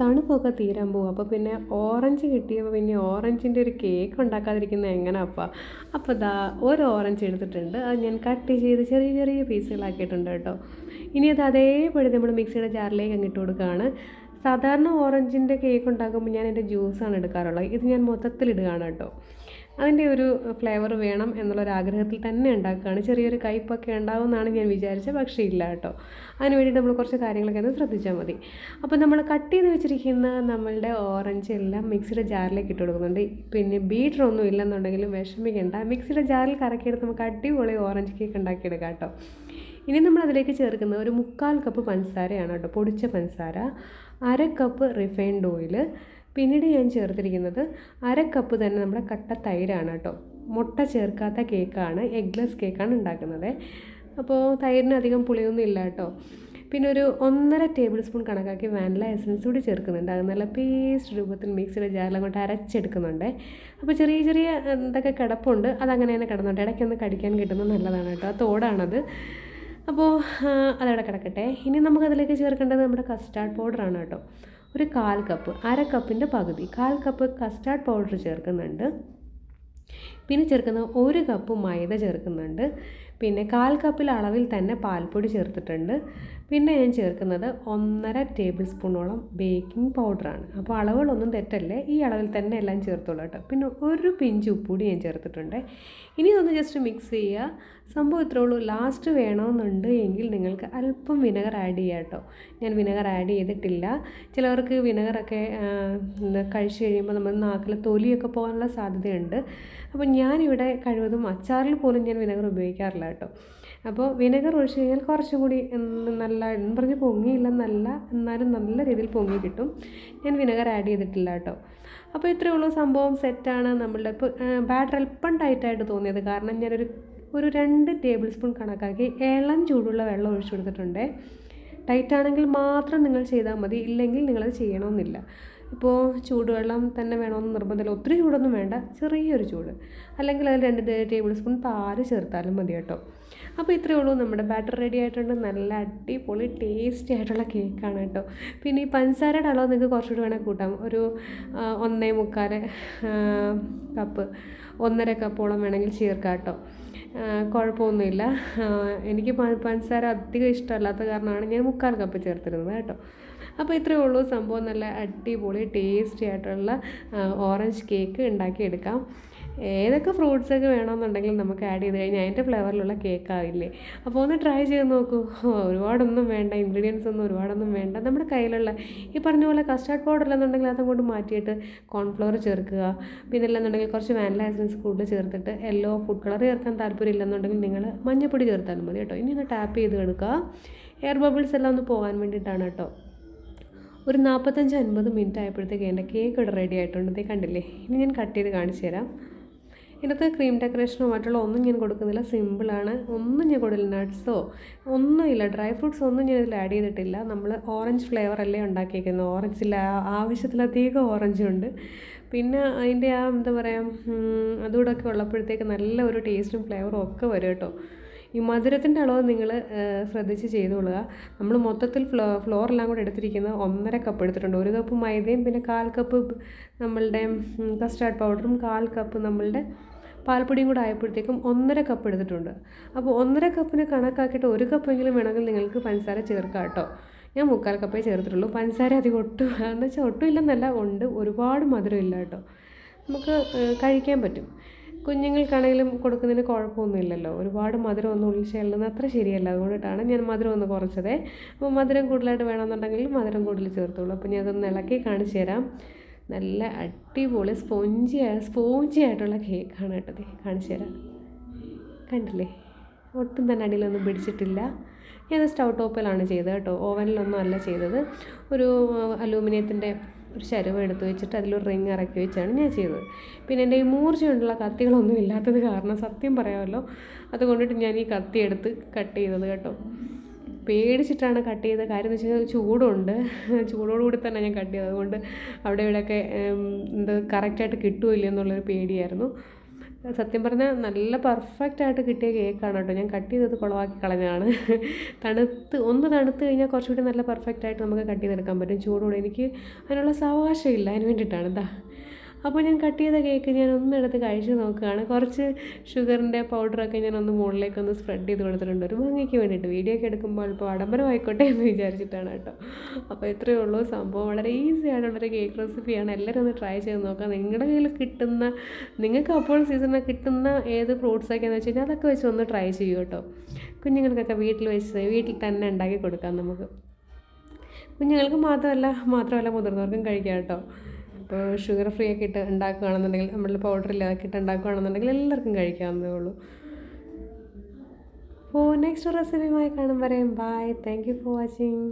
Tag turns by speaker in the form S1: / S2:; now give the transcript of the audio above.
S1: തണുപ്പൊക്കെ തീരാൻ പോകും അപ്പോൾ പിന്നെ ഓറഞ്ച് കിട്ടിയപ്പോൾ പിന്നെ ഓറഞ്ചിന്റെ ഒരു കേക്ക് ഉണ്ടാക്കാതിരിക്കുന്നത് എങ്ങനെ അപ്പം അപ്പോൾ ദാ ഒരു ഓറഞ്ച് എടുത്തിട്ടുണ്ട്. അത് ഞാൻ കട്ട് ചെയ്ത് ചെറിയ ചെറിയ പീസുകളാക്കിയിട്ടുണ്ട് കേട്ടോ. ഇനി അത് അതേപടി നമ്മൾ മിക്സിയുടെ ജാറിലേക്ക് അങ്ങിട്ട് കൊടുക്കുകയാണ് സാധാരണ ഓറഞ്ചിന്റെ കേക്ക് ഉണ്ടാക്കുമ്പോൾ ഞാൻ എന്റെ ജ്യൂസാണ് എടുക്കാറുള്ളത്. ഇത് ഞാൻ മൊത്തത്തിലിടുകയാണ് കേട്ടോ. അതിന്റെ ഒരു ഫ്ലേവർ വേണം എന്നുള്ളൊരാഗ്രഹത്തിൽ തന്നെ ഉണ്ടാക്കുകയാണ്. ചെറിയൊരു കയ്പൊക്കെ ഉണ്ടാവുമെന്നാണ് ഞാൻ വിചാരിച്ചത് പക്ഷേ ഇല്ല കേട്ടോ. അതിന് വേണ്ടിയിട്ട് നമ്മൾ കുറച്ച് കാര്യങ്ങളൊക്കെ ഒന്ന് ശ്രദ്ധിച്ചാൽ മതി. അപ്പോൾ നമ്മൾ കട്ട് ചെയ്ത് വെച്ചിരിക്കുന്ന നമ്മളുടെ ഓറഞ്ച് എല്ലാം മിക്സിയുടെ ജാറിലേക്ക് ഇട്ട് കൊടുക്കുന്നുണ്ട്. പിന്നെ ബീറ്റർ ഒന്നും ഇല്ലെന്നുണ്ടെങ്കിലും വിഷമിക്കേണ്ട. മിക്സിയുടെ ജാറിൽ കറക്കിയെടുത്ത് നമുക്ക് അടിപൊളി ഓറഞ്ച് കേക്ക് ഉണ്ടാക്കിയെടുക്കാം കേട്ടോ. ഇനി നമ്മൾ അതിലേക്ക് ചേർക്കുന്ന ഒരു മുക്കാൽ കപ്പ് പഞ്ചസാരയാണ് കേട്ടോ. പൊടിച്ച പഞ്ചസാര അര കപ്പ് റിഫൈൻഡ് ഓയിൽ പിന്നീട് ഞാൻ ചേർത്തിരിക്കുന്നത് അര കപ്പ് തന്നെ നമ്മുടെ കട്ട തൈരാണ് കേട്ടോ. മുട്ട ചേർക്കാത്ത കേക്കാണ് എഗ്ലെസ് കേക്കാണ് ഉണ്ടാക്കുന്നത്. അപ്പോൾ തൈരിന് അധികം പുളിയൊന്നും ഇല്ല കേട്ടോ. പിന്നെ ഒരു ഒന്നര ടേബിൾ സ്പൂൺ കണക്കാക്കി വാനില എസൻസ് കൂടി ചേർക്കുന്നുണ്ട്. അത് നല്ല പേസ്റ്റ് രൂപത്തിൽ മിക്സിയുടെ ജാറിൽ അങ്ങോട്ട് അരച്ചെടുക്കുന്നുണ്ട്. അപ്പോൾ ചെറിയ ചെറിയ എന്തൊക്കെ കിടപ്പുണ്ട് അതങ്ങനെ തന്നെ കിടന്നുണ്ട്. ഇടയ്ക്കൊന്ന് കടിക്കാൻ കിട്ടുന്നത് നല്ലതാണ് കേട്ടോ. ആ തോടാണത്. അപ്പോൾ അതവിടെ കിടക്കട്ടെ. ഇനി നമുക്കതിലേക്ക് ചേർക്കേണ്ടത് നമ്മുടെ കസ്റ്റാർഡ് പൗഡറാണ് കേട്ടോ. ഒരു കാൽ കപ്പ് അര കപ്പിന്റെ പകുതി. കാൽ കപ്പ് കസ്റ്റാർഡ് പൗഡർ ചേർക്കുന്നുണ്ട്. പിന്നെ ചേർക്കുന്ന ഒരു കപ്പ് മൈദ ചേർക്കുന്നുണ്ട്. പിന്നെ കാൽ കപ്പിൽ അളവിൽ തന്നെ പാൽപ്പൊടി ചേർത്തിട്ടുണ്ട്. പിന്നെ ഞാൻ ചേർക്കുന്നത് ഒന്നര ടേബിൾ സ്പൂണോളം ബേക്കിംഗ് പൗഡറാണ്. അപ്പോൾ അളവുകളൊന്നും തെറ്റല്ലേ? ഈ അളവിൽ തന്നെ എല്ലാം ചേർത്തോളൂ കേട്ടോ. പിന്നെ ഒരു പിഞ്ച് ഉപ്പുകൂടി ഞാൻ ചേർത്തിട്ടുണ്ട്. ഇനി ഒന്ന് ജസ്റ്റ് മിക്സ് ചെയ്യുക. സംഭവം ഇത്രേ ഉള്ളൂ. ലാസ്റ്റ് വേണമെന്നുണ്ട് എങ്കിൽ നിങ്ങൾക്ക് അല്പം വിനെഗർ ആഡ് ചെയ്യുക കേട്ടോ. ഞാൻ വിനെഗർ ആഡ് ചെയ്തിട്ടില്ല. ചിലവർക്ക് വിനെഗറൊക്കെ കഴിച്ചു കഴിയുമ്പോൾ നമ്മൾ നാക്കിൽ തൊലിയൊക്കെ പോകാനുള്ള സാധ്യതയുണ്ട്. അപ്പോൾ ഞാനിവിടെ കഴിവതും അച്ചാറിൽ പോലും ഞാൻ വിനെഗർ ഉപയോഗിക്കാറില്ല കേട്ടോ. അപ്പോൾ വിനെഗർ ഒഴിച്ച് കഴിഞ്ഞാൽ കുറച്ചും കൂടി നല്ല എന്ന് പറഞ്ഞ് പൊങ്ങിയില്ല നല്ല എന്നാലും നല്ല രീതിയിൽ പൊങ്ങി കിട്ടും. ഞാൻ വിനെഗർ ആഡ് ചെയ്തിട്ടില്ല കേട്ടോ. അപ്പോൾ ഇത്രയേ ഉള്ളൂ സംഭവം സെറ്റാണ് നമ്മളുടെ. ഇപ്പോൾ ബാറ്റർ അല്പം ടൈറ്റായിട്ട് തോന്നിയത് കാരണം ഞാനൊരു ഒരു രണ്ട് ടേബിൾ സ്പൂൺ കണക്കാക്കി ഇളം ചൂടുള്ള വെള്ളം ഒഴിച്ചു കൊടുത്തിട്ടുണ്ട്. ടൈറ്റാണെങ്കിൽ മാത്രം നിങ്ങൾ ചെയ്താൽ മതി. ഇല്ലെങ്കിൽ നിങ്ങളത് ചെയ്യണമെന്നില്ല. ഇപ്പോൾ ചൂടുവെള്ളം തന്നെ വേണമെന്ന് നിർബന്ധമില്ല. ഒത്തിരി ചൂടൊന്നും വേണ്ട. ചെറിയൊരു ചൂട്. അല്ലെങ്കിൽ അതിൽ രണ്ട് ടേബിൾ സ്പൂൺ പാൽ ചേർത്താലും മതി കേട്ടോ. അപ്പോൾ ഇത്രയേ ഉള്ളൂ. നമ്മുടെ ബാറ്റർ റെഡി ആയിട്ടുണ്ട്. നല്ല അടിപൊളി ടേസ്റ്റി ആയിട്ടുള്ള കേക്കാണ് കേട്ടോ. പിന്നെ ഈ പഞ്ചസാരയുടെ അളവ് നിങ്ങൾക്ക് കുറച്ചുകൂടി വേണേൽ കൂട്ടാം. ഒരു ഒന്നേ മുക്കാൽ കപ്പ് ഒന്നര കപ്പോളം വേണമെങ്കിൽ ചേർക്കാം കേട്ടോ. കുഴപ്പമൊന്നുമില്ല. എനിക്ക് പഞ്ചസാര അധികം ഇഷ്ടമല്ലാത്ത കാരണമാണ് ഞാൻ മുക്കാൽ കപ്പ് ചേർത്തിരുന്നത് കേട്ടോ. അപ്പോൾ ഇത്രയേ ഉള്ളൂ. സംഭവം നല്ല അടിപൊളി ടേസ്റ്റി ആയിട്ടുള്ള ഓറഞ്ച് കേക്ക് ഉണ്ടാക്കിയെടുക്കാം. ഏതൊക്കെ ഫ്രൂട്ട്സൊക്കെ വേണമെന്നുണ്ടെങ്കിൽ നമുക്ക് ആഡ് ചെയ്ത് കഴിഞ്ഞാൽ അതിന്റെ ഫ്ലേവറിലുള്ള കേക്ക് ആവില്ലേ? അപ്പോൾ ഒന്ന് ട്രൈ ചെയ്ത് നോക്കൂ. ഒരുപാടൊന്നും വേണ്ട. ഇൻഗ്രീഡിയൻസ് ഒന്നും ഒരുപാടൊന്നും വേണ്ട. നമ്മുടെ കയ്യിലുള്ള ഈ പറഞ്ഞ പോലെ കസ്റ്റാർഡ് പൗഡർ അല്ലെന്നുണ്ടെങ്കിൽ അതങ്ങോട്ട് മാറ്റിയിട്ട് കോൺഫ്ലവർ ചേർക്കുക. പിന്നെ അല്ലെന്നുണ്ടെങ്കിൽ കുറച്ച് വാനില എസൻസ് കൂടുതൽ ചേർത്തിട്ട് യെല്ലോ ഫുഡ് കളർ ചേർക്കാൻ താല്പര്യം ഇല്ലെന്നുണ്ടെങ്കിൽ നിങ്ങൾ മഞ്ഞപ്പൊടി ചേർത്താലും മതി കേട്ടോ. ഇനി ഒന്ന് ടാപ്പ് ചെയ്ത് എടുക്കുക. എയർ ബബിൾസ് എല്ലാം ഒന്ന് പോകാൻ വേണ്ടിയിട്ടാണ് കേട്ടോ. ഒരു നാൽപ്പത്തഞ്ച് അൻപത് മിനിറ്റ് ആയപ്പോഴത്തേക്ക് എന്റെ കേക്ക് ഇവിടെ റെഡി ആയിട്ടുണ്ട്. ഇതേ കണ്ടില്ലേ? ഇനി ഞാൻ കട്ട് ചെയ്ത് കാണിച്ചു തരാം. ഇതിനകത്ത് ക്രീം ഡെക്കറേഷനോ മറ്റുള്ള ഒന്നും ഞാൻ കൊടുക്കുന്നില്ല. സിമ്പിളാണ് ഒന്നും ഞാൻ കൊടുക്കില്ല. നട്ട്സോ ഒന്നുമില്ല. ഡ്രൈ ഫ്രൂട്ട്സ് ഒന്നും ഞാൻ ഇതിൽ ആഡ് ചെയ്തിട്ടില്ല. നമ്മൾ ഓറഞ്ച് ഫ്ലേവർ അല്ലേ ഉണ്ടാക്കിയിരിക്കുന്നത് ഓറഞ്ചിൽ ആവശ്യത്തിലധികം ഓറഞ്ച് ഉണ്ട്. പിന്നെ അതിന്റെ ആ എന്താ പറയുക അതുകൂടെ ഒക്കെ ഉള്ളപ്പോഴത്തേക്ക് നല്ല ഒരു ടേസ്റ്റും ഫ്ലേവറും ഒക്കെ വരും കേട്ടോ. ഈ മധുരത്തിന്റെ അളവ് നിങ്ങൾ ശ്രദ്ധിച്ച് ചെയ്തുകൊള്ളുക. നമ്മൾ മൊത്തത്തിൽ ഫ്ലോ ഫ്ലോറെല്ലാം കൂടെ എടുത്തിരിക്കുന്നത് ഒന്നര കപ്പ് എടുത്തിട്ടുണ്ട്. ഒരു കപ്പ് മൈദയും പിന്നെ കാൽ കപ്പ് നമ്മളുടെ കസ്റ്റാർഡ് പൗഡറും കാൽ കപ്പ് നമ്മളുടെ പാൽപ്പൊടിയും കൂടെ ആയപ്പോഴത്തേക്കും ഒന്നര കപ്പ് എടുത്തിട്ടുണ്ട്. അപ്പോൾ ഒന്നര കപ്പിന് കണക്കാക്കിയിട്ട് ഒരു കപ്പെങ്കിലും വേണമെങ്കിൽ നിങ്ങൾക്ക് പഞ്ചസാര ചേർക്കാം കേട്ടോ. ഞാൻ മുക്കാൽ കപ്പേ ചേർത്തിട്ടുള്ളൂ. പഞ്ചസാര അധികം ഒട്ടും എന്ന് വെച്ചാൽ ഒട്ടും ഇല്ലെന്നല്ല ഉണ്ട്. ഒരുപാട് മധുരം ഇല്ല കേട്ടോ. നമുക്ക് കഴിക്കാൻ പറ്റും. കുഞ്ഞുങ്ങൾക്കാണെങ്കിലും കൊടുക്കുന്നതിന് കുഴപ്പമൊന്നുമില്ലല്ലോ. ഒരുപാട് മധുരം ഒന്നും ഉള്ളിൽ ചെല്ലുന്ന അത്ര ശരിയല്ല. അതുകൊണ്ടിട്ടാണ് ഞാൻ മധുരം ഒന്ന് കുറച്ചത്. അപ്പോൾ മധുരം കൂടുതലായിട്ട് വേണമെന്നുണ്ടെങ്കിൽ മധുരം കൂടുതൽ ചേർത്തോളൂ. അപ്പോൾ ഞാൻ അതൊന്ന് ഇളക്കി കാണിച്ചു തരാം. നല്ല അടിപൊളി സ്പോഞ്ചി സ്പോഞ്ചി ആയിട്ടുള്ള കേക്കാണ് കേട്ടത് കാണിച്ചു തരാം. കണ്ടില്ലേ? ഒട്ടും തന്നെ അടിയിലൊന്നും പിടിച്ചിട്ടില്ല. ഞാൻ സ്റ്റൗ ടോപ്പിലാണ് ചെയ്തത് കേട്ടോ. ഓവനിലൊന്നും അല്ല ചെയ്തത്. ഒരു അലൂമിനിയത്തിന്റെ ഒരു ശരവ് എടുത്ത് വെച്ചിട്ട് അതിലൊരു റിങ് ഇറക്കി വെച്ചാണ് ഞാൻ ചെയ്തത്. പിന്നെ എന്റെ ഈ മൂർച്ചയുണ്ടുള്ള കത്തികളൊന്നും ഇല്ലാത്തത് കാരണം സത്യം പറയാമല്ലോ. അതുകൊണ്ടിട്ട് ഞാൻ ഈ കത്തി എടുത്ത് കട്ട് ചെയ്തത് കേട്ടോ. പേടിച്ചിട്ടാണ് കട്ട് ചെയ്ത കാര്യം എന്ന് വെച്ചാൽ ചൂടുണ്ട്. ചൂടോടുകൂടി തന്നെ ഞാൻ കട്ട് ചെയ്തത്. അതുകൊണ്ട് അവിടെ ഇവിടെയൊക്കെ എന്ത് കറക്റ്റായിട്ട് കിട്ടുമില്ല എന്നുള്ളൊരു പേടിയായിരുന്നു. സത്യം പറഞ്ഞാൽ നല്ല പെർഫെക്റ്റ് ആയിട്ട് കിട്ടിയ കേക്കാണ് കേട്ടോ. ഞാൻ കട്ട് ചെയ്തത് കുളവാക്കി കളഞ്ഞാണ് തണുത്ത് ഒന്ന് തണുത്ത് കഴിഞ്ഞാൽ കുറച്ചുകൂടി നല്ല പെർഫെക്റ്റ് ആയിട്ട് നമുക്ക് കട്ട് ചെയ്തെടുക്കാൻ പറ്റും. ചൂടോടെ എനിക്ക് അതിനുള്ള സാവകാശം ഇല്ല അതിന് വേണ്ടിയിട്ടാണ് ഇതാ അപ്പോൾ ഞാൻ കട്ട് ചെയ്ത കേക്ക് ഞാൻ ഒന്ന് എടുത്ത് കഴിച്ച് നോക്കുകയാണ്. കുറച്ച് ഷുഗറിന്റെ പൗഡറൊക്കെ ഞാൻ ഒന്ന് മുകളിലേക്ക് ഒന്ന് സ്പ്രെഡ് ചെയ്ത് കൊടുത്തിട്ടുണ്ട്. ഒരു ഭംഗിക്ക് വേണ്ടിയിട്ട് വീഡിയോ ഒക്കെ എടുക്കുമ്പോൾ അല്പം ആഡംബരമായിക്കോട്ടെ എന്ന് വിചാരിച്ചിട്ടാണ് കേട്ടോ. അപ്പോൾ ഇത്രയേ ഉള്ളൂ. സംഭവം വളരെ ഈസി ആയിട്ടുള്ളൊരു കേക്ക് റെസിപ്പിയാണ് എല്ലാവരും ഒന്ന് ട്രൈ ചെയ്ത് നോക്കാം നിങ്ങളുടെ കയ്യിൽ കിട്ടുന്ന നിങ്ങൾക്ക് അപ്പോൾ സീസണിൽ കിട്ടുന്ന ഏത് ഫ്രൂട്ട്സൊക്കെയാണെന്ന് വെച്ച് കഴിഞ്ഞാൽ അതൊക്കെ വെച്ച് ഒന്ന് ട്രൈ ചെയ്യൂ കേട്ടോ. കുഞ്ഞുങ്ങൾക്കൊക്കെ വീട്ടിൽ വെച്ച് വീട്ടിൽ തന്നെ ഉണ്ടാക്കി കൊടുക്കാം നമുക്ക്. കുഞ്ഞുങ്ങൾക്ക് മാത്രമല്ല മാത്രമല്ല മുതിർന്നവർക്കും കഴിക്കാം കേട്ടോ. ഇപ്പോൾ ഷുഗർ ഫ്രീ ഒക്കെ ഇട്ട് ഉണ്ടാക്കുകയാണെന്നുണ്ടെങ്കിൽ നമ്മൾ പൗഡർ ഇല്ലാതെ ഇട്ട് ഉണ്ടാക്കുകയാണെന്നുണ്ടെങ്കിൽ എല്ലാവർക്കും കഴിക്കാവുന്നതേ ഉള്ളൂ. അപ്പോൾ നെക്സ്റ്റ് റെസിപ്പിയുമായി കാണും വരെയും. Bye thank you for watching